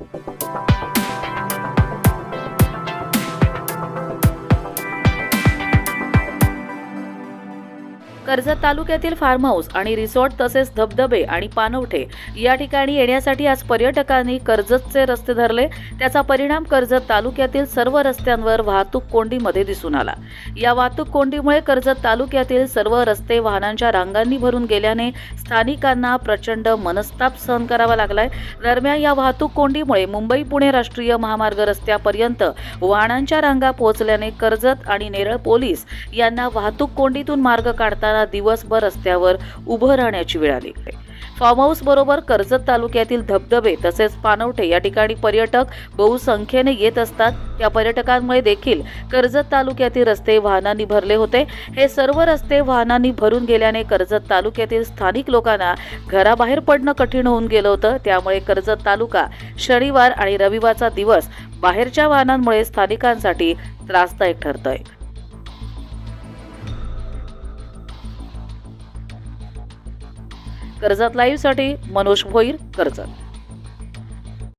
Thank you. Karjat तालुक्यातील form house आणि resort तसेच धबधबे आणि पानवठे या ठिकाणी येण्यासाठी आज पर्यटकांनी कर्जतचे रस्ते धरले. त्याचा परिणाम कर्जत तालुक्यातील सर्व रस्त्यांवर वाहतूक कोंडीमध्ये दिसून आला. या वाहतूक कोंडीमुळे कर्जत तालुक्यातील सर्व रस्ते वाहनांच्या रांगांनी भरून गेल्याने स्थानिकांना प्रचंड मनस्ताप सहन करावा लागलाय. दरम्यान या वाहतूक कोंडीमुळे मुंबई पुणे राष्ट्रीय महामार्ग रस्त्यापर्यंत वाहनांच्या रांगा पोहोचल्याने कर्जत आणि नेरळ पोलीस यांना वाहतूक कोंडीतून मार्ग काढताना दिवसभर रस्त्यावर उभं राहण्याची वेळ आली. फार्म हाऊस बरोबर कर्जत तालुक्यातील धबधबे तसेच पानवठे या ठिकाणी पर्यटक बहुसंख्येने येत असतात. त्या पर्यटकांमुळे देखील कर्जत तालुक्यातील रस्ते वाहनांनी भरले होते. हे सर्व रस्ते वाहनांनी भरून गेल्याने कर्जत तालुक्यातील स्थानिक लोकांना घराबाहेर पडणं कठीण होऊन गेलं होतं. त्यामुळे कर्जत तालुका शनिवार आणि रविवारचा दिवस बाहेरच्या वाहनांमुळे स्थानिकांसाठी त्रासदायक ठरतोय. कर्जत लाईव्हसाठी मनोज भोईर कर्जत.